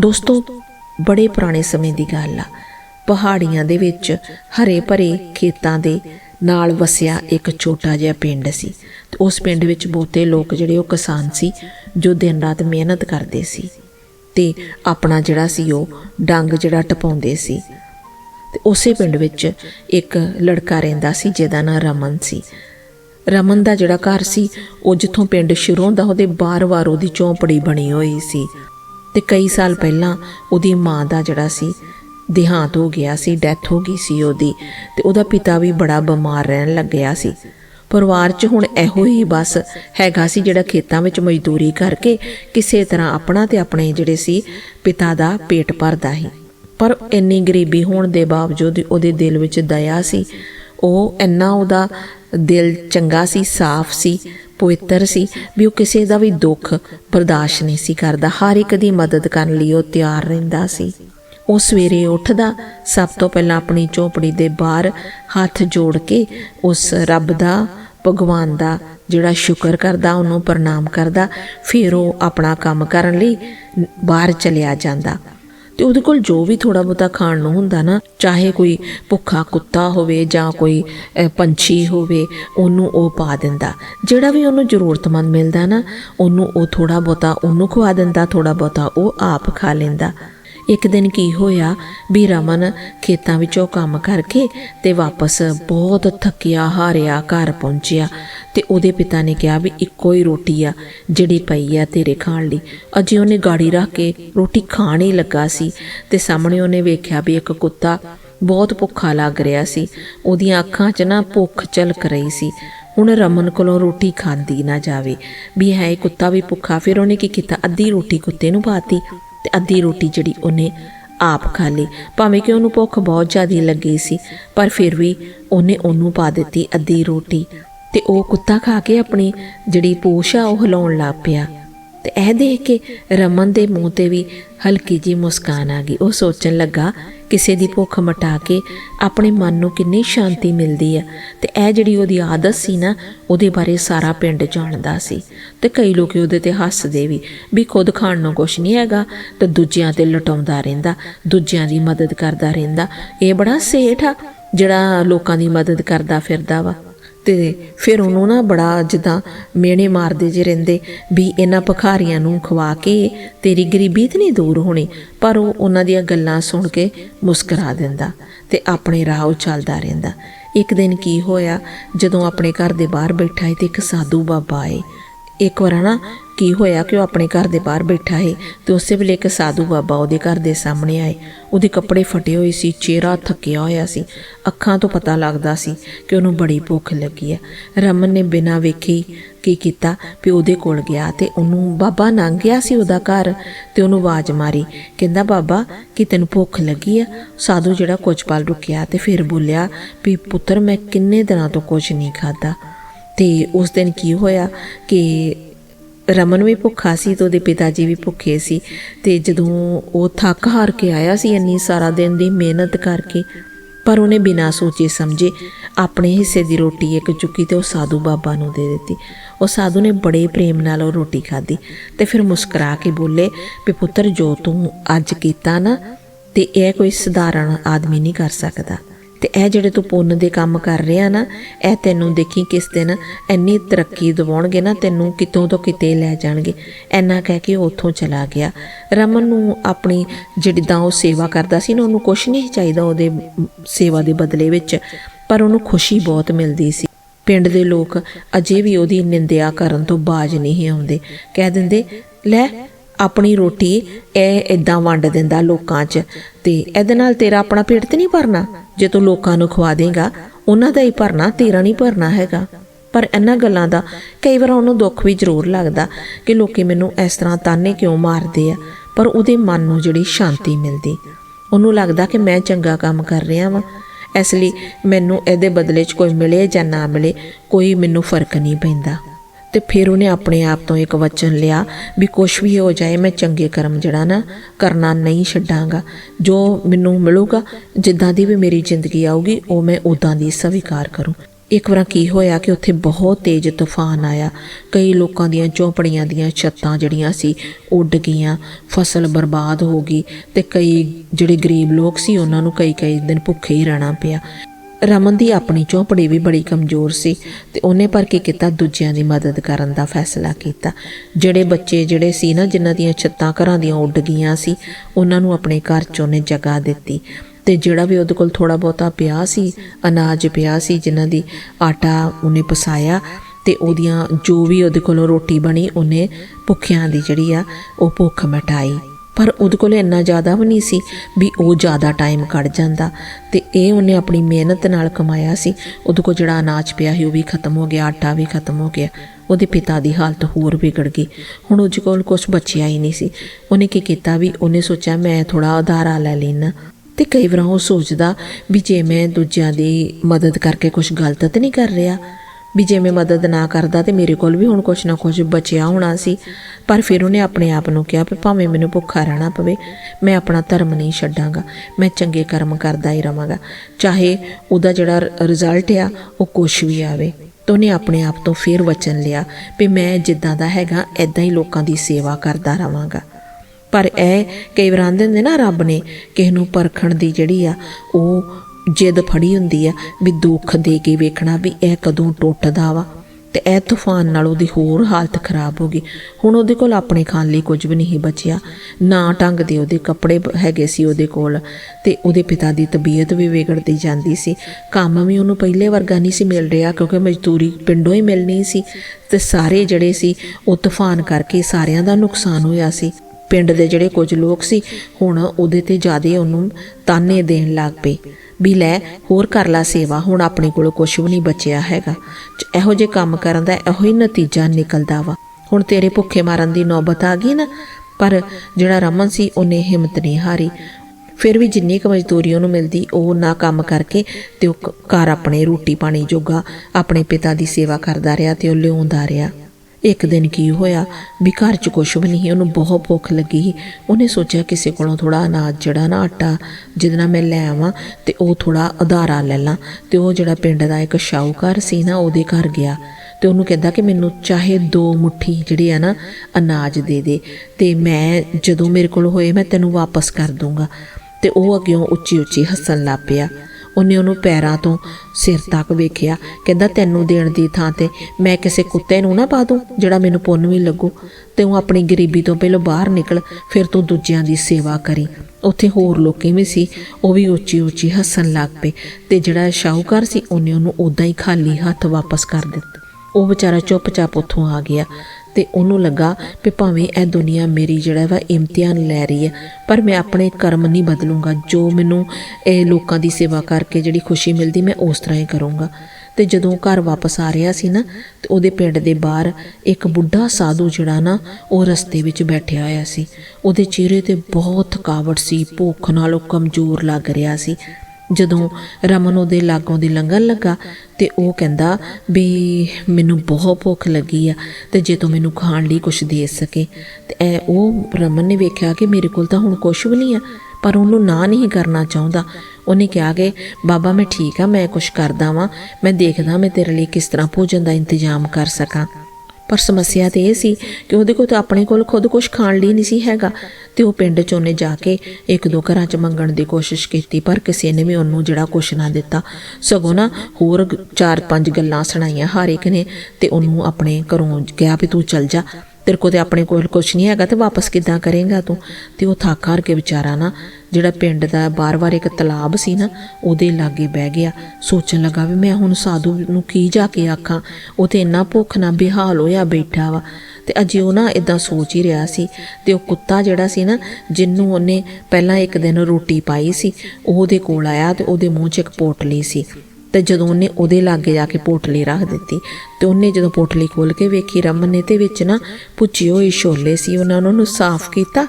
ਦੋਸਤੋ, ਬੜੇ ਪੁਰਾਣੇ ਸਮੇਂ ਦੀ ਗੱਲ ਆ। ਪਹਾੜੀਆਂ ਦੇ ਵਿੱਚ ਹਰੇ ਭਰੇ ਖੇਤਾਂ ਦੇ ਨਾਲ ਵਸਿਆ ਇੱਕ ਛੋਟਾ ਜਿਹਾ ਪਿੰਡ ਸੀ ਤੇ ਉਸ ਪਿੰਡ ਵਿੱਚ ਬਹੁਤੇ ਲੋਕ ਜਿਹੜੇ ਉਹ ਕਿਸਾਨ ਸੀ, ਜੋ ਦਿਨ ਰਾਤ ਮਿਹਨਤ ਕਰਦੇ ਸੀ ਤੇ ਆਪਣਾ ਜਿਹੜਾ ਸੀ ਉਹ ਡੰਗ ਜਿਹੜਾ ਟਪਾਉਂਦੇ ਸੀ। ਤੇ ਉਸੇ ਪਿੰਡ ਵਿੱਚ ਇੱਕ ਲੜਕਾ ਰਹਿੰਦਾ ਸੀ, ਜਿਹਦਾ ਨਾਂ ਰਮਨ ਸੀ। ਰਮਨ ਦਾ ਜਿਹੜਾ ਘਰ ਸੀ, ਉਹ ਜਿੱਥੋਂ ਪਿੰਡ ਸ਼ੁਰੂ ਹੁੰਦਾ, ਉਹਦੇ ਬਾਰ-ਬਾਰ ਉਹਦੀ ਝੌਂਪੜੀ ਬਣੀ ਹੋਈ ਸੀ। ਤੇ ਕਈ ਸਾਲ ਪਹਿਲਾਂ ਉਹਦੀ ਮਾਂ ਦਾ ਜਿਹੜਾ ਸੀ, ਦੇਹਾਂਤ ਹੋ ਗਿਆ ਸੀ, ਡੈਥ ਹੋ ਗਈ ਸੀ ਉਹਦੀ, ਤੇ ਉਹਦਾ ਪਿਤਾ ਵੀ ਬੜਾ ਬਿਮਾਰ ਰਹਿਣ ਲੱਗਿਆ ਸੀ। ਪਰਿਵਾਰ 'ਚ ਹੁਣ ਇਹੋ ਹੀ ਬਸ ਹੈਗਾ ਸੀ ਜਿਹੜਾ ਖੇਤਾਂ ਵਿੱਚ ਮਜ਼ਦੂਰੀ ਕਰਕੇ ਕਿਸੇ ਤਰ੍ਹਾਂ ਆਪਣਾ ਤੇ ਆਪਣੇ ਜਿਹੜੇ ਸੀ ਪਿਤਾ ਦਾ ਪੇਟ ਭਰਦਾ ਸੀ। ਪਰ ਇੰਨੀ ਗਰੀਬੀ ਹੋਣ ਦੇ ਬਾਵਜੂਦ ਉਹਦੇ ਦਿਲ ਵਿੱਚ ਦਇਆ ਸੀ। ਉਹ ਇੰਨਾ ਉਹਦਾ ਦਿਲ ਚੰਗਾ ਸੀ, ਸਾਫ਼ ਸੀ ਪਵਿੱਤਰ ਸੀ, ਵੀ ਉਹ ਕਿਸੇ ਦਾ ਵੀ ਦੁੱਖ ਬਰਦਾਸ਼ਤ ਨਹੀਂ ਸੀ ਕਰਦਾ, ਹਰ ਇੱਕ ਦੀ ਮਦਦ ਕਰਨ ਲਈ ਉਹ ਤਿਆਰ ਰਹਿੰਦਾ ਸੀ। ਉਹ ਸਵੇਰੇ ਉੱਠਦਾ, ਸਭ ਤੋਂ ਪਹਿਲਾਂ ਆਪਣੀ ਝੋਪੜੀ ਦੇ ਬਾਹਰ ਹੱਥ ਜੋੜ ਕੇ ਉਸ ਰੱਬ ਦਾ, ਭਗਵਾਨ ਦਾ ਜਿਹੜਾ ਸ਼ੁਕਰ ਕਰਦਾ, ਉਹਨੂੰ ਪ੍ਰਣਾਮ ਕਰਦਾ, ਫਿਰ ਉਹ ਆਪਣਾ ਕੰਮ ਕਰਨ ਲਈ ਬਾਹਰ ਚਲਿਆ ਜਾਂਦਾ। ਤੇ ਉਹਦੇ ਕੋਲ ਜੋ ਵੀ ਥੋੜਾ ਬਹੁਤਾ ਖਾਣ ਨੂੰ ਹੁੰਦਾ ਨਾ, ਚਾਹੇ ਕੋਈ ਭੁੱਖਾ ਕੁੱਤਾ ਹੋਵੇ ਜਾਂ ਕੋਈ ਪੰਛੀ ਹੋਵੇ, ਉਹਨੂੰ ਉਹ ਪਾ ਦਿੰਦਾ। ਜਿਹੜਾ ਵੀ ਉਹਨੂੰ ਜ਼ਰੂਰਤਮੰਦ ਮਿਲਦਾ ਨਾ, ਉਹਨੂੰ ਉਹ ਥੋੜਾ ਬਹੁਤਾ ਉਹਨੂੰ ਖਵਾ ਦਿੰਦਾ ਥੋੜਾ ਬਹੁਤਾ ਉਹ ਆਪ ਖਾ ਲੈਂਦਾ। ਇੱਕ ਦਿਨ ਕੀ ਹੋਇਆ ਵੀ ਰਮਨ ਖੇਤਾਂ ਵਿੱਚੋਂ ਕੰਮ ਕਰਕੇ ਤੇ ਵਾਪਸ ਬਹੁਤ ਥੱਕਿਆ, ਹਾਰਿਆ, ਘਰ ਪਹੁੰਚਿਆ ਤੇ ਉਹਦੇ ਪਿਤਾ ਨੇ ਕਿਹਾ ਵੀ ਇੱਕੋ ਹੀ ਰੋਟੀ ਆ ਜਿਹੜੀ ਪਈ ਆ ਤੇਰੇ ਖਾਣ ਲਈ। ਅਜੇ ਉਹਨੇ ਗਾੜੀ ਰੱਖ ਕੇ ਰੋਟੀ ਖਾਣ ਹੀ ਲੱਗਾ ਸੀ ਤੇ ਸਾਹਮਣੇ ਉਹਨੇ ਵੇਖਿਆ ਵੀ ਇੱਕ ਕੁੱਤਾ ਬਹੁਤ ਭੁੱਖਾ ਲੱਗ ਰਿਹਾ ਸੀ। ਉਹਦੀਆਂ ਅੱਖਾਂ 'ਚ ਨਾ ਭੁੱਖ ਝਲਕ ਰਹੀ ਸੀ। ਹੁਣ ਰਮਨ ਕੋਲੋਂ ਰੋਟੀ ਖਾਂਦੀ ਨਾ ਜਾਵੇ। ਵੀ ਹੈ ਇਹ ਕੁੱਤਾ ਵੀ ਭੁੱਖਾ, ਫਿਰ ਉਹਨੇ ਕੀ ਕੀਤਾ? ਅੱਧੀ ਰੋਟੀ ਕੁੱਤੇ ਨੂੰ ਪਾਤੀ। ਤੇ ਅੱਧੀ ਰੋਟੀ ਜਿਹੜੀ ਉਹਨੇ ਆਪ ਖਾ ਲਈ। ਭਾਵੇਂ ਕਿ ਉਹਨੂੰ ਭੁੱਖ ਬਹੁਤ ਜ਼ਿਆਦਾ ਲੱਗੀ ਸੀ, ਪਰ ਫਿਰ ਵੀ ਉਹਨੇ ਉਹਨੂੰ ਪਾ ਦਿੱਤੀ ਅੱਧੀ ਰੋਟੀ ਤੇ ਉਹ ਕੁੱਤਾ ਖਾ ਕੇ ਆਪਣੀ ਜਿਹੜੀ ਪੂਛ ਆ ਉਹ ਹਿਲਾਉਣ ਲੱਗ ਪਿਆ। ਤੇ ਇਹ ਦੇਖ ਕੇ ਰਮਨ ਦੇ ਮੂੰਹ ਤੇ ਵੀ ਹਲਕੀ ਜੀ ਮੁਸਕਾਨ ਆ ਗਈ। ਉਹ ਸੋਚਣ ਲੱਗਾ, ਕਿਸੇ ਦੀ ਭੁੱਖ ਮਟਾ ਕੇ ਆਪਣੇ ਮਨ ਨੂੰ ਕਿੰਨੀ ਸ਼ਾਂਤੀ ਮਿਲਦੀ ਆ। ਤੇ ਇਹ ਜਿਹੜੀ ਉਹਦੀ ਆਦਤ ਸੀ ਨਾ, ਉਹਦੇ ਬਾਰੇ ਸਾਰਾ ਪਿੰਡ ਜਾਣਦਾ ਸੀ। ਤੇ ਕਈ ਲੋਕ ਉਹਦੇ ਤੇ ਹੱਸਦੇ ਵੀ ਵੀ ਖੁਦ ਖਾਣ ਨੂੰ ਕੁਛ ਨਹੀਂ ਹੈਗਾ, ਤੇ ਦੂਜਿਆਂ ਤੇ ਲਟਾਉਂਦਾ ਰਹਿੰਦਾ, ਦੂਜਿਆਂ ਦੀ ਮਦਦ ਕਰਦਾ ਰਹਿੰਦਾ। ਇਹ ਬੜਾ ਸੇਠ ਆ, ਜਿਹੜਾ ਲੋਕਾਂ ਦੀ ਮਦਦ ਕਰਦਾ ਫਿਰਦਾ ਵਾ। ਤੇ ਫਿਰ ਉਹਨੂੰ ਨਾ ਬੜਾ ਜਿੱਦਾਂ ਮੇਣੇ ਮਾਰਦੇ ਜੇ ਰਹਿੰਦੇ ਵੀ ਇਹਨਾਂ ਭਖਾਰੀਆਂ ਨੂੰ ਖਵਾ ਕੇ ਤੇਰੀ ਗਰੀਬੀ ਤੇ ਨਹੀਂ ਦੂਰ ਹੋਣੀ, ਪਰ ਉਹ ਉਹਨਾਂ ਦੀਆਂ ਗੱਲਾਂ ਸੁਣ ਕੇ ਮੁਸਕਰਾ ਦਿੰਦਾ ਤੇ ਆਪਣੇ ਰਾਹ ਉਹ ਚੱਲਦਾ ਰਹਿੰਦਾ। ਇੱਕ ਦਿਨ ਕੀ ਹੋਇਆ, ਜਦੋਂ ਆਪਣੇ ਘਰ ਦੇ ਬਾਹਰ ਬੈਠਾ ਸੀ ਤੇ ਇੱਕ ਸਾਧੂ ਬਾਬਾ ਆਏ। ਇੱਕ ਵਾਰ ਨਾ ਕੀ ਹੋਇਆ ਕਿ ਉਹ ਆਪਣੇ ਘਰ ਦੇ ਬਾਹਰ ਬੈਠਾ ਹੈ ਤੇ ਉਸੇ ਵੇਲੇ ਇੱਕ ਸਾਧੂ ਬਾਬਾ ਉਹਦੇ ਘਰ ਦੇ ਸਾਹਮਣੇ ਆਏ। ਉਹਦੇ ਕੱਪੜੇ ਫਟੇ ਹੋਏ ਸੀ, ਚਿਹਰਾ ਥੱਕਿਆ ਹੋਇਆ ਸੀ। ਅੱਖਾਂ ਤੋਂ ਪਤਾ ਲੱਗਦਾ ਸੀ ਕਿ ਉਹਨੂੰ ਬੜੀ ਭੁੱਖ ਲੱਗੀ ਹੈ ਰਮਨ ਨੇ ਬਿਨਾਂ ਵੇਖੀ ਕੀ ਕੀਤਾ ਵੀ ਉਹਦੇ ਕੋਲ ਗਿਆ ਤੇ ਉਹਨੂੰ ਬਾਬਾ ਲੰਘ ਗਿਆ ਸੀ ਉਹਦਾ ਘਰ ਤੇ ਉਹਨੂੰ ਆਵਾਜ਼ ਮਾਰੀ। ਕਹਿੰਦਾ, ਬਾਬਾ, ਕਿ ਤੈਨੂੰ ਭੁੱਖ ਲੱਗੀ ਆ? ਸਾਧੂ ਜਿਹੜਾ ਕੁਝ ਪਲ ਰੁਕਿਆ ਤੇ ਫਿਰ ਬੋਲਿਆ ਵੀ, ਪੁੱਤਰ, ਮੈਂ ਕਿੰਨੇ ਦਿਨਾਂ ਤੋਂ ਕੁਝ ਨਹੀਂ ਖਾਦਾ ਤੇ ਉਸ ਦਿਨ ਕੀ ਹੋਇਆ ਕਿ ਰਮਨ ਵੀ ਭੁੱਖਾ ਸੀ ਤੇ ਉਹਦੇ ਪਿਤਾ ਜੀ ਵੀ ਭੁੱਖੇ ਸੀ ਤੇ ਜਦੋਂ ਉਹ ਥੱਕ ਹਾਰ ਕੇ ਆਇਆ ਸੀ ਇੰਨੀ ਸਾਰਾ ਦਿਨ ਦੀ ਮਿਹਨਤ ਕਰਕੇ, ਪਰ ਉਹਨੇ ਬਿਨਾਂ ਸੋਚੇ ਸਮਝੇ ਆਪਣੇ ਹਿੱਸੇ ਦੀ ਰੋਟੀ ਇੱਕ ਚੁੱਕੀ ਤੇ ਉਹ ਸਾਧੂ ਬਾਬਾ ਨੂੰ ਦੇ ਦਿੱਤੀ। ਉਹ ਸਾਧੂ ਨੇ ਬੜੇ ਪ੍ਰੇਮ ਨਾਲ ਉਹ ਰੋਟੀ ਖਾਧੀ ਤੇ ਫਿਰ ਮੁਸਕਰਾ ਕੇ ਬੋਲੇ ਵੀ ਪੁੱਤਰ ਜੋ ਤੂੰ ਅੱਜ ਕੀਤਾ ਨਾ ਤੇ ਇਹ ਕੋਈ ਸਧਾਰਨ ਆਦਮੀ ਨਹੀਂ ਕਰ ਸਕਦਾ। ਤੇ ਇਹ ਜਿਹੜੇ ਤੂੰ ਪੁੰਨ ਦੇ ਕੰਮ ਕਰ ਰਿਹਾ ਨਾ, ਇਹ ਤੈਨੂੰ ਦੇਖੀ ਕਿਸ ਦਿਨ ਇੰਨੀ ਤਰੱਕੀ ਦਿਵਾਉਣਗੇ ਨਾ, ਤੈਨੂੰ ਕਿਤੋਂ ਤੋਂ ਕਿਤੇ ਲੈ ਜਾਣਗੇ। ਐਨਾ ਕਹਿ ਕੇ ਉਹ ਉੱਥੋਂ ਚਲਾ ਗਿਆ। ਰਮਨ ਨੂੰ ਆਪਣੀ ਜਿਹੜੀ ਤਾਂ ਉਹ ਸੇਵਾ ਕਰਦਾ ਸੀ ਨਾ, ਉਹਨੂੰ ਕੁਝ ਨਹੀਂ ਚਾਹੀਦਾ ਉਹਦੇ ਸੇਵਾ ਦੇ ਬਦਲੇ ਵਿੱਚ, ਪਰ ਉਹਨੂੰ ਖੁਸ਼ੀ ਬਹੁਤ ਮਿਲਦੀ ਸੀ। ਪਿੰਡ ਦੇ ਲੋਕ ਅਜੇ ਵੀ ਉਹਦੀ ਨਿੰਦਿਆ ਕਰਨ ਤੋਂ ਬਾਜ ਨਹੀਂ ਆਉਂਦੇ। ਕਹਿ ਦਿੰਦੇ, ਲੈ, ਆਪਣੀ ਰੋਟੀ ਇਹ ਇਦਾਂ ਵੰਡ ਦਿੰਦਾ ਲੋਕਾਂ 'ਚ। ਤੇ ਇਹਦੇ ਨਾਲ ਤੇਰਾ ਆਪਣਾ ਪੇਟ ਤੇ ਨਹੀਂ ਭਰਨਾ। ਜੇ ਤੂੰ ਲੋਕਾਂ ਨੂੰ ਖਵਾ ਦੇਗਾ, ਉਹਨਾਂ ਦਾ ਹੀ ਭਰਨਾ, ਤੇਰਾ ਨਹੀਂ ਭਰਨਾ ਹੈਗਾ। ਪਰ ਇਹਨਾਂ ਗੱਲਾਂ ਦਾ ਕਈ ਵਾਰ ਉਹਨੂੰ ਦੁੱਖ ਵੀ ਜ਼ਰੂਰ ਲੱਗਦਾ ਕਿ ਲੋਕੀ ਮੈਨੂੰ ਇਸ ਤਰ੍ਹਾਂ ਤਾਨੇ ਕਿਉਂ ਮਾਰਦੇ ਆ। ਪਰ ਉਹਦੇ ਮਨ ਨੂੰ ਜਿਹੜੀ ਸ਼ਾਂਤੀ ਮਿਲਦੀ। ਉਹਨੂੰ ਲੱਗਦਾ ਕਿ ਮੈਂ ਚੰਗਾ ਕੰਮ ਕਰ ਰਿਹਾ ਵਾਂ। ਇਸ ਲਈ ਮੈਨੂੰ ਇਹਦੇ ਬਦਲੇ 'ਚ ਕੋਈ ਮਿਲੇ ਜਾਂ ਨਾ ਮਿਲੇ, ਕੋਈ ਮੈਨੂੰ ਫ਼ਰਕ ਨਹੀਂ ਪੈਂਦਾ। ਤੇ ਫਿਰ ਉਹਨੇ ਆਪਣੇ ਆਪ ਤੋਂ ਇੱਕ ਵਚਨ ਲਿਆ ਵੀ ਕੁਝ ਵੀ ਹੋ ਜਾਏ ਮੈਂ ਚੰਗੇ ਕਰਮ ਜਿਹੜਾ ਨਾ ਕਰਨਾ ਨਹੀਂ ਛੱਡਾਂਗਾ। ਜੋ ਮੈਨੂੰ ਮਿਲੂਗਾ, ਜਿੱਦਾਂ ਦੀ ਵੀ ਮੇਰੀ ਜ਼ਿੰਦਗੀ ਆਊਗੀ, ਉਹ ਮੈਂ ਉਦਾਂ ਦੀ ਸਵੀਕਾਰ ਕਰੂੰ। ਇੱਕ ਵਾਰ ਕੀ ਹੋਇਆ ਕਿ ਉੱਥੇ ਬਹੁਤ ਤੇਜ਼ ਤੂਫਾਨ ਆਇਆ। ਕਈ ਲੋਕਾਂ ਦੀਆਂ ਝੋਪੜੀਆਂ ਦੀਆਂ ਛੱਤਾਂ ਜਿਹੜੀਆਂ ਸੀ, ਉੱਡ ਗਈਆਂ, ਫਸਲ ਬਰਬਾਦ ਹੋ ਗਈ ਤੇ ਕਈ ਜਿਹੜੇ ਗਰੀਬ ਲੋਕ ਸੀ, ਉਹਨਾਂ ਨੂੰ ਕਈ ਕਈ ਦਿਨ ਭੁੱਖੇ ਹੀ ਰਹਿਣਾ ਪਿਆ। ਰਮਨ ਦੀ ਆਪਣੀ ਝੌਂਪੜੀ ਵੀ ਬੜੀ ਕਮਜ਼ੋਰ ਸੀ ਤੇ ਉਹਨੇ ਪਰ ਕੀ ਕੀਤਾ? ਦੂਜਿਆਂ ਦੀ ਮਦਦ ਕਰਨ ਦਾ ਫੈਸਲਾ ਕੀਤਾ। ਜਿਹੜੇ ਬੱਚੇ ਜਿਹੜੇ ਸੀ ਨਾ, ਜਿਨ੍ਹਾਂ ਦੀਆਂ ਛੱਤਾਂ ਘਰਾਂ ਦੀਆਂ ਉੱਡ ਗਈਆਂ ਸੀ, ਉਹਨਾਂ ਨੂੰ ਆਪਣੇ ਘਰ 'ਚ ਉਹਨੇ ਜਗ੍ਹਾ ਦਿੱਤੀ। ਤੇ ਜਿਹੜਾ ਵੀ ਉਹਦੇ ਕੋਲ ਥੋੜਾ ਬਹੁਤਾ ਪਿਆ ਸੀ, ਅਨਾਜ ਪਿਆ ਸੀ, ਜਿਨ੍ਹਾਂ ਦੀ ਆਟਾ ਉਹਨੇ ਪਸਾਇਆ ਤੇ ਉਹਦੀਆਂ ਜੋ ਵੀ ਉਹਦੇ ਕੋਲੋਂ ਰੋਟੀ ਬਣੀ, ਉਹਨੇ ਭੁੱਖਿਆਂ ਦੀ ਜਿਹੜੀ ਆ, ਉਹ ਭੁੱਖ ਮਿਟਾਈ। ਪਰ ਉਹਦੇ ਕੋਲ ਇੰਨਾ ਜ਼ਿਆਦਾ ਵੀ ਨਹੀਂ ਸੀ ਵੀ ਉਹ ਜ਼ਿਆਦਾ ਟਾਈਮ ਕੱਢ ਜਾਂਦਾ। ਤੇ ਇਹ ਉਹਨੇ ਆਪਣੀ ਮਿਹਨਤ ਨਾਲ ਕਮਾਇਆ ਸੀ। ਉਹਦੇ ਕੋਲ ਜਿਹੜਾ ਅਨਾਜ ਪਿਆ ਸੀ, ਉਹ ਵੀ ਖਤਮ ਹੋ ਗਿਆ, ਆਟਾ ਵੀ ਖਤਮ ਹੋ ਗਿਆ। ਉਹਦੇ ਪਿਤਾ ਦੀ ਹਾਲਤ ਹੋਰ ਵਿਗੜ ਗਈ। ਹੁਣ ਉਹਦੇ ਕੋਲ ਕੁਝ ਬਚਿਆ ਹੀ ਨਹੀਂ ਸੀ। ਉਹਨੇ ਕੀ ਕੀਤਾ ਵੀ ਉਹਨੇ ਸੋਚਿਆ, ਮੈਂ ਥੋੜਾ ਉਧਾਰਾ ਲੈ ਲੈਣਾ ਤੇ ਕਈ ਵਾਰ ਉਹ ਸੋਚਦਾ ਵੀ ਜੇ ਮੈਂ ਦੂਜਿਆਂ ਦੀ ਮਦਦ ਕਰਕੇ ਕੁਝ ਗਲਤ ਤਾਂ ਨਹੀਂ ਕਰ ਰਿਹਾ ਵੀ ਜੇ ਮੈਂ ਮਦਦ ਨਾ ਕਰਦਾ ਤੇ ਮੇਰੇ ਕੋਲ ਵੀ ਹੁਣ ਕੁਛ ਨਾ ਕੁਛ ਬਚਿਆ ਹੋਣਾ ਸੀ। ਪਰ ਫਿਰ ਉਹਨੇ ਆਪਣੇ ਆਪ ਨੂੰ ਕਿਹਾ ਵੀ ਭਾਵੇਂ ਮੈਨੂੰ ਭੁੱਖਾ ਰਹਿਣਾ ਪਵੇ, ਮੈਂ ਆਪਣਾ ਧਰਮ ਨਹੀਂ ਛੱਡਾਂਗਾ। ਮੈਂ ਚੰਗੇ ਕਰਮ ਕਰਦਾ ਹੀ ਰਵਾਂਗਾ। ਚਾਹੇ ਉਹਦਾ ਜਿਹੜਾ ਰਿਜ਼ਲਟ ਆ, ਉਹ ਕੁਛ ਵੀ ਆਵੇ। ਤਾਂ ਉਹਨੇ ਆਪਣੇ ਆਪ ਤੋਂ ਫਿਰ ਵਚਨ ਲਿਆ ਵੀ ਮੈਂ ਜਿੱਦਾਂ ਦਾ ਹੈਗਾ ਐਦਾਂ ਹੀ ਲੋਕਾਂ ਦੀ ਸੇਵਾ ਕਰਦਾ ਰਵਾਂਗਾ। ਪਰ ਇਹ ਕਈ ਵਾਰ ਆਂਦੇ ਹੁੰਦੇ ਨਾ, ਰੱਬ ਨੇ ਕਿਸੇ ਨੂੰ ਪਰਖਣ ਦੀ ਜਿਹੜੀ ਆ, ਉਹ ਜਿੱਦ ਫੜੀ ਹੁੰਦੀ ਆ ਵੀ ਦੁੱਖ ਦੇ ਕੇ ਵੇਖਣਾ ਵੀ ਇਹ ਕਦੋਂ ਟੁੱਟਦਾ ਵਾ ਤੇ ਇਹ ਤੂਫਾਨ ਨਾਲ ਉਹਦੀ ਹੋਰ ਹਾਲਤ ਖਰਾਬ ਹੋ ਗਈ। ਹੁਣ ਉਹਦੇ ਕੋਲ ਆਪਣੇ ਖਾਣ ਲਈ ਕੁਝ ਵੀ ਨਹੀਂ ਬਚਿਆ। ਨਾ ਢੰਗ ਦੇ ਉਹਦੇ ਕੱਪੜੇ ਹੈਗੇ ਸੀ ਉਹਦੇ ਕੋਲ ਤੇ ਉਹਦੇ ਪਿਤਾ ਦੀ ਤਬੀਅਤ ਵੀ ਵਿਗੜਦੀ ਜਾਂਦੀ ਸੀ। ਕੰਮ ਵੀ ਉਹਨੂੰ ਪਹਿਲੇ ਵਰਗਾ ਨਹੀਂ ਸੀ ਮਿਲ ਰਿਹਾ ਕਿਉਂਕਿ ਮਜ਼ਦੂਰੀ ਪਿੰਡੋਂ ਹੀ ਮਿਲਣੀ ਸੀ ਤੇ ਸਾਰੇ ਜਿਹੜੇ ਸੀ ਉਹ ਤੂਫਾਨ ਕਰਕੇ ਸਾਰਿਆਂ ਦਾ ਨੁਕਸਾਨ ਹੋਇਆ ਸੀ। ਪਿੰਡ ਦੇ ਜਿਹੜੇ ਕੁਝ ਲੋਕ ਸੀ ਹੁਣ ਉਹਦੇ ਤੇ ਜ਼ਿਆਦਾ ਉਹਨੂੰ ਤਾਨੇ ਦੇਣ ਲੱਗ ਪਏ। ਵੀ ਲੈ, ਹੋਰ ਕਰ ਲਾ ਸੇਵਾ, ਹੁਣ ਆਪਣੇ ਕੋਲ ਕੁਝ ਵੀ ਨਹੀਂ ਬਚਿਆ ਹੈਗਾ। ਇਹੋ ਜੇ ਕੰਮ ਕਰਨ ਦਾ ਇਹੋ ਹੀ ਨਤੀਜਾ ਨਿਕਲਦਾ ਵਾ। ਹੁਣ ਤੇਰੇ ਭੁੱਖੇ ਮਾਰਨ ਦੀ ਨੌਬਤ ਆ ਗਈ ਨਾ, ਪਰ ਜਿਹੜਾ ਰਮਨ ਸੀ, ਉਹਨੇ ਹਿੰਮਤ ਨਹੀਂ ਹਾਰੀ। ਫਿਰ ਵੀ ਜਿੰਨੀ ਕੁ ਮਜ਼ਦੂਰੀ ਉਹਨੂੰ ਮਿਲਦੀ, ਉਹ ਨਾ ਕੰਮ ਕਰਕੇ ਤੇ ਉਹ ਕ- ਘਰ ਆਪਣੇ ਰੋਟੀ ਪਾਣੀ ਜੋਗਾ ਆਪਣੇ ਪਿਤਾ ਦੀ ਸੇਵਾ ਕਰਦਾ ਰਿਹਾ ਤੇ ਉਹ ਲਿਆਉਂਦਾ ਰਿਹਾ। ਇੱਕ ਦਿਨ ਕੀ ਹੋਇਆ? ਵੀ ਘਰ 'ਚ ਕੁਛ ਵੀ ਨਹੀਂ ਸੀ, ਉਹਨੂੰ ਬਹੁਤ ਭੁੱਖ ਲੱਗੀ ਸੀ। ਉਹਨੇ ਸੋਚਿਆ ਕਿਸੇ ਕੋਲੋਂ ਥੋੜਾ ਅਨਾਜ ਜਿਹੜਾ ਨਾ ਆਟਾ ਜਿਹਦੇ ਨਾਲ ਮੈਂ ਲੈ ਆਵਾਂ ਤੇ ਉਹ ਥੋੜਾ ਉਧਾਰਾ ਲੈ ਲਾਂ। ਤੇ ਉਹ ਜਿਹੜਾ ਪਿੰਡ ਦਾ ਇੱਕ ਸ਼ਾਹੂਕਾਰ ਸੀ ਨਾ ਉਹਦੇ ਘਰ ਗਿਆ। ਤੇ ਉਹਨੂੰ ਕਹਿੰਦਾ ਕਿ ਮੈਨੂੰ ਚਾਹੇ ਦੋ ਮੁੱਠੀ ਜਿਹੜੀ ਆ ਨਾ ਅਨਾਜ ਦੇ ਦੇ। ਤੇ ਮੈਂ ਜਦੋਂ ਮੇਰੇ ਕੋਲ ਹੋਏ ਮੈਂ ਤੈਨੂੰ ਵਾਪਸ ਕਰ ਦੂੰਗਾ। ਤੇ ਉਹ ਅੱਗਿਓਂ ਉੱਚੀ ਉੱਚੀ ਹੱਸਣ ਲੱਗ ਪਿਆ। ਉਹਨੇ ਉਹਨੂੰ ਪੈਰਾਂ ਤੋਂ ਸਿਰ ਤੱਕ ਵੇਖਿਆ, ਕਹਿੰਦਾ ਤੈਨੂੰ ਦੇਣ ਦੀ ਥਾਂ ਤੇ ਮੈਂ ਕਿਸੇ ਕੁੱਤੇ ਨੂੰ ਨਾ ਪਾ ਦੂੰ, ਜਿਹੜਾ ਮੈਨੂੰ ਪੁੰਨ ਵੀ ਲੱਗੂ। ਤੇ ਉਹ ਆਪਣੀ ਗਰੀਬੀ ਤੋਂ ਪਹਿਲਾਂ ਬਾਹਰ ਨਿਕਲ, ਫਿਰ ਤੂੰ ਦੂਜਿਆਂ ਦੀ ਸੇਵਾ ਕਰੀ। ਉੱਥੇ ਹੋਰ ਲੋਕੀ ਵੀ ਸੀ, ਉਹ ਵੀ ਉੱਚੀ ਉੱਚੀ ਹੱਸਣ ਲੱਗ ਪਏ ਤੇ ਜਿਹੜਾ ਸ਼ਾਹੂਕਾਰ ਸੀ, ਉਹਨੇ ਉਹਨੂੰ ਉਦਾਂ ਹੀ ਖਾਲੀ ਹੱਥ ਵਾਪਸ ਕਰ ਦਿੱਤਾ। ਉਹ ਵਿਚਾਰਾ ਚੁੱਪਚਾਪ ਉੱਥੋਂ ਆ ਗਿਆ। ਤੇ ਉਹਨੂੰ ਲੱਗਾ ਵੀ ਭਾਵੇਂ ਇਹ ਦੁਨੀਆ ਮੇਰੀ ਜਿਹੜਾ ਵਾ ਇਮਤਿਹਾਨ ਲੈ ਰਹੀ ਹੈ, ਪਰ ਮੈਂ ਆਪਣੇ ਕਰਮ ਨਹੀਂ ਬਦਲੂੰਗਾ। ਜੋ ਮੈਨੂੰ ਇਹ ਲੋਕਾਂ ਦੀ ਸੇਵਾ ਕਰਕੇ ਜਿਹੜੀ ਖੁਸ਼ੀ ਮਿਲਦੀ, ਮੈਂ ਉਸ ਤਰ੍ਹਾਂ ਹੀ ਕਰੂੰਗਾ। ਤੇ ਜਦੋਂ ਘਰ ਵਾਪਸ ਆ ਰਿਹਾ ਸੀ ਨਾ, ਤੇ ਉਹਦੇ ਪਿੰਡ ਦੇ ਬਾਹਰ ਇੱਕ ਬੁੱਢਾ ਸਾਧੂ ਜਿਹੜਾ ਨਾ, ਉਹ ਰਸਤੇ ਵਿੱਚ ਬੈਠਿਆ ਹੋਇਆ ਸੀ। ਉਹਦੇ ਚਿਹਰੇ ਤੇ ਬਹੁਤ ਥਕਾਵਟ ਸੀ, ਭੁੱਖ ਨਾਲ ਉਹ ਕਮਜ਼ੋਰ ਲੱਗ ਰਿਹਾ ਸੀ। ਜਦੋਂ ਰਮਨ ਉਹਦੇ ਲਾਗੋਂ ਦੀ ਲੰਘਣ ਲੱਗਾ ਤੇ ਉਹ ਕਹਿੰਦਾ ਵੀ ਮੈਨੂੰ ਬਹੁਤ ਭੁੱਖ ਲੱਗੀ ਆ ਤੇ ਜੇ ਤੂੰ ਮੈਨੂੰ ਖਾਣ ਲਈ ਕੁਝ ਦੇ ਸਕੇ, ਤੇ ਇਹ ਉਹ ਰਮਨ ਨੇ ਵੇਖਿਆ ਕਿ ਮੇਰੇ ਕੋਲ ਤਾਂ ਹੁਣ ਕੁਝ ਵੀ ਨਹੀਂ ਆ, ਪਰ ਉਹਨੂੰ ਨਾ ਨਹੀਂ ਕਰਨਾ ਚਾਹੁੰਦਾ। ਉਹਨੇ ਕਿਹਾ ਕਿ, ਬਾਬਾ, ਮੈਂ ਠੀਕ ਆ, ਮੈਂ ਕੁਝ ਕਰਦਾ ਵਾਂ, ਮੈਂ ਦੇਖਦਾ ਮੈਂ ਤੇਰੇ ਲਈ ਕਿਸ ਤਰ੍ਹਾਂ ਭੋਜਨ ਦਾ ਇੰਤਜ਼ਾਮ ਕਰ ਸਕਾਂ। ਪਰ ਸਮੱਸਿਆ ਤੇ ਇਹ ਸੀ ਕਿ ਉਹਦੇ ਕੋਲ ਤਾਂ ਆਪਣੇ ਕੋਲ ਖੁਦ ਕੁਝ ਖਾਣ ਲਈ ਨਹੀਂ ਸੀ ਹੈਗਾ। ਤੇ ਉਹ ਪਿੰਡ 'ਚ ਉਹਨੇ ਜਾ ਕੇ ਇੱਕ ਦੋ ਘਰਾਂ 'ਚ ਮੰਗਣ ਦੀ ਕੋਸ਼ਿਸ਼ ਕੀਤੀ, ਪਰ ਕਿਸੇ ਨੇ ਵੀ ਉਹਨੂੰ ਜਿਹੜਾ ਕੁਛ ਨਾ ਦਿੱਤਾ। ਸਗੋਂ ਨਾ ਹੋਰ ਚਾਰ ਪੰਜ ਗੱਲਾਂ ਸੁਣਾਈਆਂ ਹਰ ਇੱਕ ਨੇ ਤੇ ਉਹਨੂੰ ਆਪਣੇ ਘਰੋਂ ਕਿਹਾ ਵੀ ਤੂੰ ਚੱਲ ਜਾ। ਤੇਰੇ ਕੋਲ ਤੇ ਆਪਣੇ ਕੋਲ ਕੁਛ ਨਹੀਂ ਹੈਗਾ ਤੇ ਵਾਪਸ ਕਿੱਦਾਂ ਕਰੇਂਗਾ ਤੂੰ? ਤੇ ਉਹ ਥੱਕ ਹਾਰ ਕੇ ਵਿਚਾਰਾ ਨਾ, ਜਿਹੜਾ ਪਿੰਡ ਦਾ ਬਾਰ-ਬਾਰ ਇੱਕ ਤਲਾਬ ਸੀ ਨਾ, ਉਹਦੇ ਲਾਗੇ ਬਹਿ ਗਿਆ। ਸੋਚਣ ਲੱਗਾ ਵੀ ਮੈਂ ਹੁਣ ਸਾਧੂ ਨੂੰ ਕੀ ਜਾ ਕੇ ਆਖਾਂ? ਉਹ ਤੇ ਇੰਨਾ ਭੁੱਖ ਨਾਲ ਬੇਹਾਲ ਹੋਇਆ ਬੈਠਾ ਵਾ। ਤੇ ਅਜੇ ਉਹ ਨਾ ਇਦਾਂ ਸੋਚ ਹੀ ਰਿਹਾ ਸੀ। ਤੇ ਉਹ ਕੁੱਤਾ ਜਿਹੜਾ ਸੀ ਨਾ, ਜਿਹਨੂੰ ਉਹਨੇ ਪਹਿਲਾਂ ਇੱਕ ਦਿਨ ਰੋਟੀ ਪਾਈ ਸੀ, ਉਹ ਉਹਦੇ ਕੋਲ ਆਇਆ ਤੇ ਉਹਦੇ ਮੂੰਹ 'ਚ ਇੱਕ ਪੋਟਲੀ ਸੀ। ਤੇ ਜਦੋਂ ਉਹਨੇ ਉਹਦੇ ਲਾਗੇ ਜਾ ਕੇ ਪੋਟਲੀ ਰੱਖ ਦਿੱਤੀ ਤੇ ਉਹਨੇ ਜਦੋਂ ਪੋਟਲੀ ਖੋਲ ਕੇ ਵੇਖੀ, ਰਮਨ ਨੇ ਤੇ ਵਿੱਚ ਨਾ ਪੁੱਜੀ ਹੋਈ ਛੋਲੇ ਸੀ, ਉਹਨਾਂ ਨੂੰ ਉਹਨੂੰ ਸਾਫ਼ ਕੀਤਾ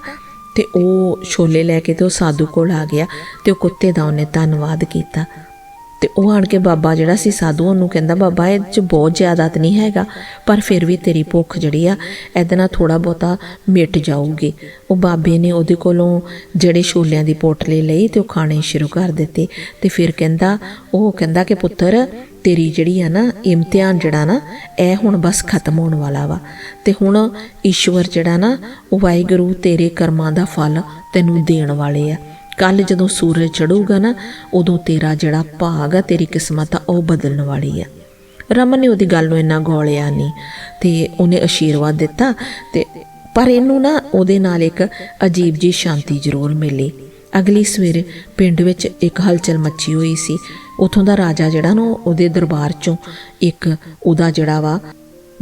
ਤੇ ਉਹ ਛੋਲੇ ਲੈ ਕੇ ਤੇ ਉਹ ਸਾਧੂ ਕੋਲ ਆ ਗਿਆ ਤੇ ਉਹ ਕੁੱਤੇ ਦਾ ਉਹਨੇ ਧੰਨਵਾਦ ਕੀਤਾ। ਤੇ ਉਹ ਆਣ ਕੇ ਬਾਬਾ ਜਿਹੜਾ ਸੀ ਸਾਧੂ, ਉਹਨੂੰ ਕਹਿੰਦਾ, ਬਾਬਾ, ਇਹ ਚ ਬਹੁਤ ਜ਼ਿਆਦਾ ਤਾਂ ਨਹੀਂ ਹੈਗਾ, ਪਰ ਫਿਰ ਵੀ ਤੇਰੀ ਭੁੱਖ ਜਿਹੜੀ ਆ, ਇਹਦੇ ਨਾਲ ਥੋੜਾ ਬਹੁਤਾ ਮਿਟ ਜਾਊਗੀ। ਉਹ ਬਾਬੇ ਨੇ ਉਹਦੇ ਕੋਲੋਂ ਜਿਹੜੇ ਛੋਲਿਆਂ ਦੀ ਪੋਟਲੀ ਲਈ ਤੇ ਉਹ ਖਾਣੇ ਸ਼ੁਰੂ ਕਰ ਦਿੱਤੇ ਤੇ ਫਿਰ ਕਹਿੰਦਾ, ਉਹ ਕਹਿੰਦਾ ਕਿ ਪੁੱਤਰ, ਤੇਰੀ ਜਿਹੜੀ ਆ ਨਾ ਇਮਤਿਹਾਨ ਜਿਹੜਾ ਨਾ, ਇਹ ਹੁਣ ਬਸ ਖਤਮ ਹੋਣ ਵਾਲਾ ਵਾ। ਤੇ ਹੁਣ ਈਸ਼ਵਰ ਜਿਹੜਾ ਨਾ, ਉਹ ਵਾਹਿਗੁਰੂ ਤੇਰੇ ਕਰਮਾਂ ਦਾ ਫਲ ਤੈਨੂੰ ਦੇਣ ਵਾਲੇ ਆ। ਕੱਲ ਜਦੋਂ ਸੂਰਜ ਚੜੂਗਾ ਨਾ, ਉਦੋਂ ਤੇਰਾ ਜਿਹੜਾ ਭਾਗ ਆ, ਤੇਰੀ ਕਿਸਮਤ ਆ, ਉਹ ਬਦਲਣ ਵਾਲੀ ਆ। ਰਮਨ ਨੇ ਉਹਦੀ ਗੱਲ ਨੂੰ ਇੰਨਾ ਗੋਲਿਆ ਨਹੀਂ ਤੇ ਉਹਨੇ ਆਸ਼ੀਰਵਾਦ ਦਿੱਤਾ, ਤੇ ਪਰ ਇਹਨੂੰ ਨਾ ਉਹਦੇ ਨਾਲ ਇੱਕ ਅਜੀਬ ਜੀ ਸ਼ਾਂਤੀ ਜ਼ਰੂਰ ਮਿਲੀ। ਅਗਲੀ ਸਵੇਰ ਪਿੰਡ ਵਿੱਚ ਇੱਕ ਹਲਚਲ ਮੱਚੀ ਹੋਈ ਸੀ। ਉਥੋਂ ਦਾ ਰਾਜਾ ਜਿਹੜਾ ਨਾ, ਉਹਦੇ ਦਰਬਾਰ ਚੋਂ ਇੱਕ ਉਹਦਾ ਜਿਹੜਾ ਵਾ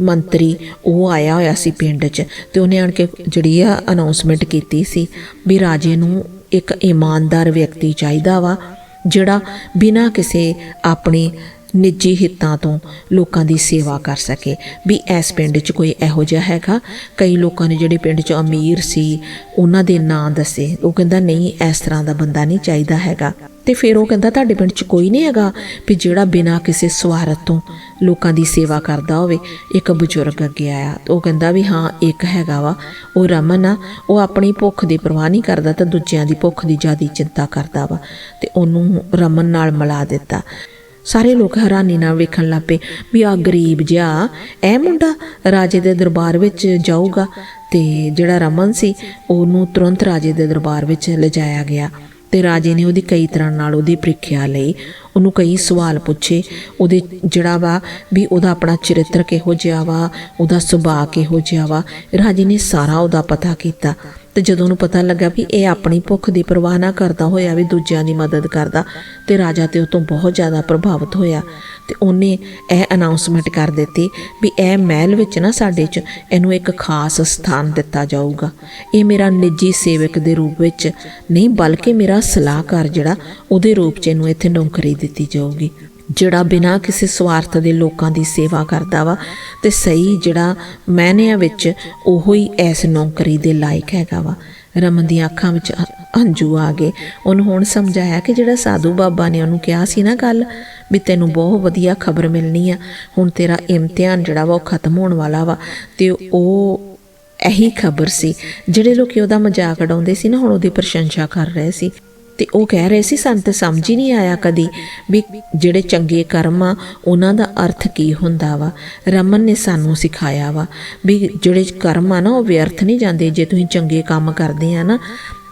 ਮੰਤਰੀ, ਉਹ ਆਇਆ ਹੋਇਆ ਸੀ ਪਿੰਡ 'ਚ, ਤੇ ਉਹਨੇ ਆਣ ਕੇ ਜਿਹੜੀ ਆ ਅਨਾਉਂਸਮੈਂਟ ਕੀਤੀ ਸੀ ਵੀ ਰਾਜੇ ਨੂੰ ਇੱਕ ਇਮਾਨਦਾਰ ਵਿਅਕਤੀ ਚਾਹੀਦਾ ਵਾ, ਜਿਹੜਾ ਬਿਨਾਂ ਕਿਸੇ ਆਪਣੀ ਨਿੱਜੀ ਹਿੱਤਾਂ ਤੋਂ ਲੋਕਾਂ ਦੀ ਸੇਵਾ ਕਰ ਸਕੇ। ਵੀ ਇਸ ਪਿੰਡ 'ਚ ਕੋਈ ਇਹੋ ਜਿਹਾ ਹੈਗਾ? ਕਈ ਲੋਕਾਂ ਨੇ ਜਿਹੜੇ ਪਿੰਡ 'ਚ ਅਮੀਰ ਸੀ, ਉਹਨਾਂ ਦੇ ਨਾਂ ਦੱਸੇ। ਉਹ ਕਹਿੰਦਾ, ਨਹੀਂ, ਇਸ ਤਰ੍ਹਾਂ ਦਾ ਬੰਦਾ ਨਹੀਂ ਚਾਹੀਦਾ ਹੈਗਾ। ਤੇ ਫਿਰ ਉਹ ਕਹਿੰਦਾ ਤੁਹਾਡੇ ਪਿੰਡ 'ਚ ਕੋਈ ਨਹੀਂ ਹੈਗਾ ਵੀ ਜਿਹੜਾ ਬਿਨਾਂ ਕਿਸੇ ਸਵਾਰਥ ਤੋਂ ਲੋਕਾਂ ਦੀ ਸੇਵਾ ਕਰਦਾ ਹੋਵੇ, ਇੱਕ ਬਜ਼ੁਰਗ ਅੱਗੇ ਆਇਆ। ਉਹ ਕਹਿੰਦਾ ਵੀ ਹਾਂ, ਇੱਕ ਹੈਗਾ ਵਾ, ਉਹ ਰਮਨ ਆ, ਉਹ ਆਪਣੀ ਭੁੱਖ ਦੀ ਪਰਵਾਹ ਨਹੀਂ ਕਰਦਾ ਤਾਂ ਦੂਜਿਆਂ ਦੀ ਭੁੱਖ ਦੀ ਜ਼ਿਆਦਾ ਚਿੰਤਾ ਕਰਦਾ ਵਾ ਤੇ ਉਹਨੂੰ ਰਮਨ ਨਾਲ ਮਿਲਾ ਦਿੱਤਾ। ਸਾਰੇ ਲੋਕ ਹੈਰਾਨੀ ਨਾਲ ਵੇਖਣ ਲੱਪੇ ਵੀ ਆ ਗਰੀਬ ਜਿਹਾ, ਇਹ ਮੁੰਡਾ ਰਾਜੇ ਦੇ ਦਰਬਾਰ ਵਿੱਚ ਜਾਊਗਾ ਤੇ ਜਿਹੜਾ ਰਮਨ ਸੀ, ਉਹਨੂੰ ਤੁਰੰਤ ਰਾਜੇ ਦੇ ਦਰਬਾਰ ਵਿੱਚ ਲਿਜਾਇਆ ਗਿਆ। ਤੇ ਰਾਜੇ ਨੇ ਉਹਦੀ ਕਈ ਤਰ੍ਹਾਂ ਨਾਲ ਉਹਦੀ ਪ੍ਰੀਖਿਆ ਲਈ। ਉਹਨੂੰ ਕਈ ਸਵਾਲ ਪੁੱਛੇ। ਉਹਦੇ ਜਿਹੜਾ ਵਾ ਵੀ ਉਹਦਾ ਆਪਣਾ ਚਰਿੱਤਰ ਕਿਹੋ ਜਿਹਾ ਵਾ, ਉਹਦਾ ਸੁਭਾਅ ਕਿਹੋ ਜਿਹਾ ਵਾ, ਰਾਜੇ ਨੇ ਸਾਰਾ ਉਹਦਾ ਪਤਾ ਕੀਤਾ। ਤੇ ਜਦੋਂ ਉਹਨੂੰ ਪਤਾ ਲੱਗਾ ਵੀ ਇਹ ਆਪਣੀ ਭੁੱਖ ਦੀ ਪਰਵਾਹ ਨਾ ਕਰਦਾ ਹੋਇਆ ਵੀ ਦੂਜਿਆਂ ਦੀ ਮਦਦ ਕਰਦਾ, ਤੇ ਰਾਜਾ ਤੇ ਉਹ ਤੋਂ ਬਹੁਤ ਜ਼ਿਆਦਾ ਪ੍ਰਭਾਵਿਤ ਹੋਇਆ। ਤੇ ਉਹਨੇ ਇਹ ਅਨਾਉਂਸਮੈਂਟ ਕਰ ਦਿੱਤੀ ਵੀ ਇਹ ਮਹਿਲ ਵਿੱਚ ਨਾ ਸਾਡੇ 'ਚ ਇਹਨੂੰ ਇੱਕ ਖਾਸ ਸਥਾਨ ਦਿੱਤਾ ਜਾਊਗਾ। ਇਹ ਮੇਰਾ ਨਿੱਜੀ ਸੇਵਕ ਦੇ ਰੂਪ ਵਿੱਚ ਨਹੀਂ, ਬਲਕਿ ਮੇਰਾ ਸਲਾਹਕਾਰ ਜਿਹੜਾ ਉਹਦੇ ਰੂਪ 'ਚ ਇਹਨੂੰ ਇੱਥੇ ਨੌਕਰੀ ਦਿੱਤੀ ਜਾਊਗੀ, ਜਿਹੜਾ ਬਿਨਾਂ ਕਿਸੇ ਸਵਾਰਥ ਦੇ ਲੋਕਾਂ ਦੀ ਸੇਵਾ ਕਰਦਾ ਵਾ ਤੇ ਸਹੀ ਜਿਹੜਾ ਮੈਨਿਆਂ ਵਿੱਚ ਉਹੋ ਹੀ ਐਸ ਨੌਕਰੀ ਦੇ ਲਾਇਕ ਹੈਗਾ ਵਾ। ਰਮਨ ਦੀਆਂ ਅੱਖਾਂ ਵਿੱਚ ਹੰਝੂ ਆ ਗਏ। ਉਹਨੂੰ ਹੁਣ ਸਮਝਾਇਆ ਕਿ ਜਿਹੜਾ ਸਾਧੂ ਬਾਬਾ ਨੇ ਉਹਨੂੰ ਕਿਹਾ ਸੀ ਨਾ ਗੱਲ, ਵੀ ਤੈਨੂੰ ਬਹੁਤ ਵਧੀਆ ਖਬਰ ਮਿਲਣੀ ਆ। ਹੁਣ ਤੇਰਾ ਇਮਤਿਹਾਨ ਜਿਹੜਾ ਵਾ ਉਹ ਖਤਮ ਹੋਣ ਵਾਲਾ ਵਾ। ਤੇ ਉਹ ਇਹੀ ਖਬਰ ਸੀ। ਜਿਹੜੇ ਲੋਕੀ ਉਹਦਾ ਮਜ਼ਾਕ ਉਡਾਉਂਦੇ ਸੀ ਨਾ, ਹੁਣ ਉਹਦੀ ਪ੍ਰਸ਼ੰਸਾ ਕਰ ਰਹੇ ਸੀ। ਤੇ ਉਹ ਕਹਿ ਰਹੇ ਸੀ, ਸਾਨੂੰ ਤਾਂ ਸਮਝ ਹੀ ਨਹੀਂ ਆਇਆ ਕਦੀ ਵੀ ਜਿਹੜੇ ਚੰਗੇ ਕਰਮ ਆ, ਉਹਨਾਂ ਦਾ ਅਰਥ ਕੀ ਹੁੰਦਾ ਵਾ? ਰਮਨ ਨੇ ਸਾਨੂੰ ਸਿਖਾਇਆ ਵਾ ਵੀ ਜਿਹੜੇ ਕਰਮ ਆ ਨਾ, ਉਹ ਵਿਅਰਥ ਨਹੀਂ ਜਾਂਦੇ। ਜੇ ਤੁਸੀਂ ਚੰਗੇ ਕੰਮ ਕਰਦੇ ਆ ਨਾ,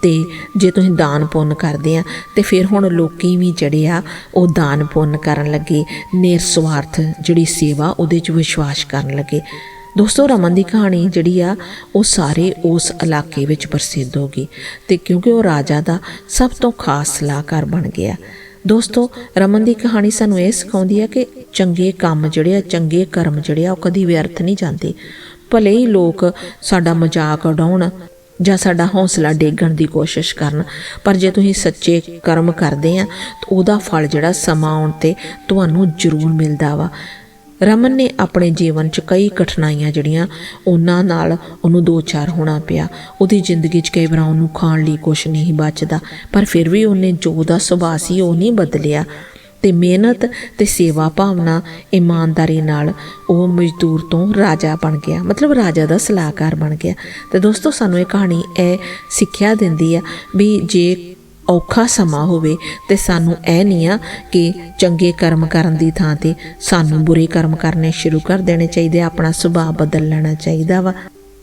ਤੇ ਜੇ ਤੁਸੀਂ ਦਾਨ ਪੁੰਨ ਕਰਦੇ ਆ, ਤੇ ਫਿਰ ਹੁਣ ਲੋਕੀ ਵੀ ਜਿਹੜੇ ਆ, ਉਹ ਦਾਨ ਪੁੰਨ ਕਰਨ ਲੱਗੇ ਨਿਰਸਵਾਰਥ ਜਿਹੜੀ ਸੇਵਾ, ਉਹਦੇ 'ਚ ਵਿਸ਼ਵਾਸ ਕਰਨ ਲੱਗੇ। ਦੋਸਤੋ ਰਮਨ ਦੀ ਕਹਾਣੀ ਜਿਹੜੀ ਆ, ਉਹ ਸਾਰੇ ਉਸ ਇਲਾਕੇ ਵਿੱਚ ਪ੍ਰਸਿੱਧ ਹੋ ਗਈ ਤੇ ਕਿਉਂਕਿ ਉਹ ਰਾਜਾ ਦਾ ਸਭ ਤੋਂ ਖਾਸ ਸਲਾਹਕਾਰ ਬਣ ਗਿਆ। ਦੋਸਤੋ ਰਮਨ ਦੀ ਕਹਾਣੀ ਸਾਨੂੰ ਇਹ ਸਿਖਾਉਂਦੀ ਹੈ ਕਿ ਚੰਗੇ ਕੰਮ ਜਿਹੜੇ ਆ, ਚੰਗੇ ਕਰਮ ਜਿਹੜੇ ਆ, ਉਹ ਕਦੀ ਵਿਅਰਥ ਨਹੀਂ ਜਾਂਦੇ। ਭਲੇ ਹੀ ਲੋਕ ਸਾਡਾ ਮਜ਼ਾਕ ਉਡਾਉਣ ਜਾਂ ਸਾਡਾ ਹੌਸਲਾ ਡੇਗਣ ਦੀ ਕੋਸ਼ਿਸ਼ ਕਰਨ। ਪਰ ਜੇ ਤੁਸੀਂ ਸੱਚੇ ਕਰਮ ਕਰਦੇ ਆ, ਤਾਂ ਉਹਦਾ ਫਲ ਜਿਹੜਾ ਸਮਾਂ ਆਉਣ ਤੇ ਤੁਹਾਨੂੰ ਜ਼ਰੂਰ ਮਿਲਦਾ ਵਾ। ਰਮਨ ਨੇ ਆਪਣੇ ਜੀਵਨ 'ਚ ਕਈ ਕਠਿਨਾਈਆਂ ਜਿਹੜੀਆਂ ਉਹਨਾਂ ਨਾਲ ਉਹਨੂੰ ਦੋ ਚਾਰ ਹੋਣਾ ਪਿਆ। ਉਹਦੀ ਜ਼ਿੰਦਗੀ 'ਚ ਕਈ ਵਾਰ ਉਹਨੂੰ ਖਾਣ ਲਈ ਕੁਝ ਨਹੀਂ ਬਚਦਾ, ਪਰ ਫਿਰ ਵੀ ਉਹਨੇ ਜੋ ਉਹਦਾ ਸੁਭਾਅ ਸੀ ਉਹ ਨਹੀਂ ਬਦਲਿਆ। ਤੇ ਮਿਹਨਤ ਤੇ ਸੇਵਾ ਭਾਵਨਾ ਇਮਾਨਦਾਰੀ ਨਾਲ ਉਹ ਮਜ਼ਦੂਰ ਤੋਂ ਰਾਜਾ ਬਣ ਗਿਆ। ਮਤਲਬ ਰਾਜਾ ਦਾ ਸਲਾਹਕਾਰ ਬਣ ਗਿਆ। ਤੇ ਦੋਸਤੋ, ਸਾਨੂੰ ਇਹ ਕਹਾਣੀ ਇਹ ਸਿੱਖਿਆ ਦਿੰਦੀ ਆ ਵੀ ਜੇ ਔਖਾ ਸਮਾਂ ਹੋਵੇ ਤੇ ਸਾਨੂੰ ਇਹ ਨਹੀਂ ਆ ਕਿ ਚੰਗੇ ਕਰਮ ਕਰਨ ਦੀ ਥਾਂ ਤੇ ਸਾਨੂੰ ਬੁਰੇ ਕਰਮ ਕਰਨੇ ਸ਼ੁਰੂ ਕਰ ਦੇਣੇ ਚਾਹੀਦੇ ਆਪਣਾ ਸੁਭਾਅ ਬਦਲ ਲੈਣਾ ਚਾਹੀਦਾ ਵਾ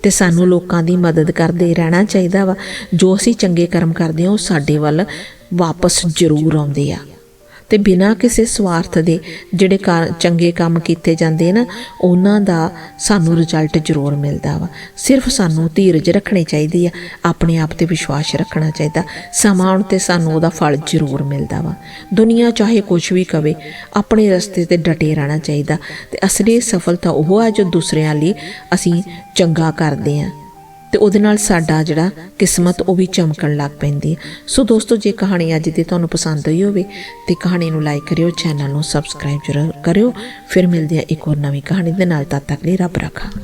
ਤੇ ਸਾਨੂੰ ਲੋਕਾਂ ਦੀ ਮਦਦ ਕਰਦੇ ਰਹਿਣਾ ਚਾਹੀਦਾ ਵਾ। ਜੋ ਅਸੀਂ ਚੰਗੇ ਕਰਮ ਕਰਦੇ ਹਾਂ, ਉਹ ਸਾਡੇ ਵੱਲ ਵਾਪਸ ਜ਼ਰੂਰ ਆਉਂਦੇ ਆ। ਤੇ ਬਿਨਾਂ ਕਿਸੇ ਸਵਾਰਥ ਦੇ ਜਿਹੜੇ ਕਾਰ- ਚੰਗੇ ਕੰਮ ਕੀਤੇ ਜਾਂਦੇ ਨਾ ਉਹਨਾਂ ਦਾ ਸਾਨੂੰ ਰਿਜ਼ਲਟ ਜ਼ਰੂਰ ਮਿਲਦਾ ਵਾ। ਸਿਰਫ ਸਾਨੂੰ ਧੀਰਜ ਰੱਖਣੀ ਚਾਹੀਦੀ ਆ, ਆਪਣੇ ਆਪ ਤੇ ਵਿਸ਼ਵਾਸ ਰੱਖਣਾ ਚਾਹੀਦਾ। ਸਮਾਂ ਆਉਣ ਤੇ ਸਾਨੂੰ ਉਹਦਾ ਫਲ ਜ਼ਰੂਰ ਮਿਲਦਾ ਵਾ। ਦੁਨੀਆ ਚਾਹੇ ਕੁਝ ਵੀ ਕਵੇ, ਆਪਣੇ ਰਸਤੇ ਤੇ ਡਟੇ ਰਹਿਣਾ ਚਾਹੀਦਾ। ਤੇ ਅਸਲੀ ਸਫਲਤਾ ਉਹ ਆ ਜੋ ਦੂਸਰਿਆਂ ਲਈ ਅਸੀਂ ਚੰਗਾ ਕਰਦੇ ਆ। ਤੇ ਉਹਦੇ ਨਾਲ ਸਾਡਾ ਜਿਹੜਾ ਕਿਸਮਤ ਉਹ ਵੀ ਚਮਕਣ ਲੱਗ ਪੈਂਦੀ ਹੈ। ਸੋ ਦੋਸਤੋ, ਜੇ ਕਹਾਣੀ ਅੱਜ ਦੀ ਤੁਹਾਨੂੰ ਪਸੰਦ ਆਈ ਹੋਵੇ ਤੇ ਕਹਾਣੀ ਨੂੰ ਲਾਈਕ ਕਰਿਓ, ਚੈਨਲ ਨੂੰ ਸਬਸਕ੍ਰਾਈਬ ਜ਼ਰੂਰ ਕਰਿਓ। ਫਿਰ ਮਿਲਦੇ ਆ ਇੱਕ ਹੋਰ ਨਵੀਂ ਕਹਾਣੀ ਦੇ ਨਾਲ। ਤਦ ਤੱਕ ਲਈ ਰੱਬ ਰੱਖਾ।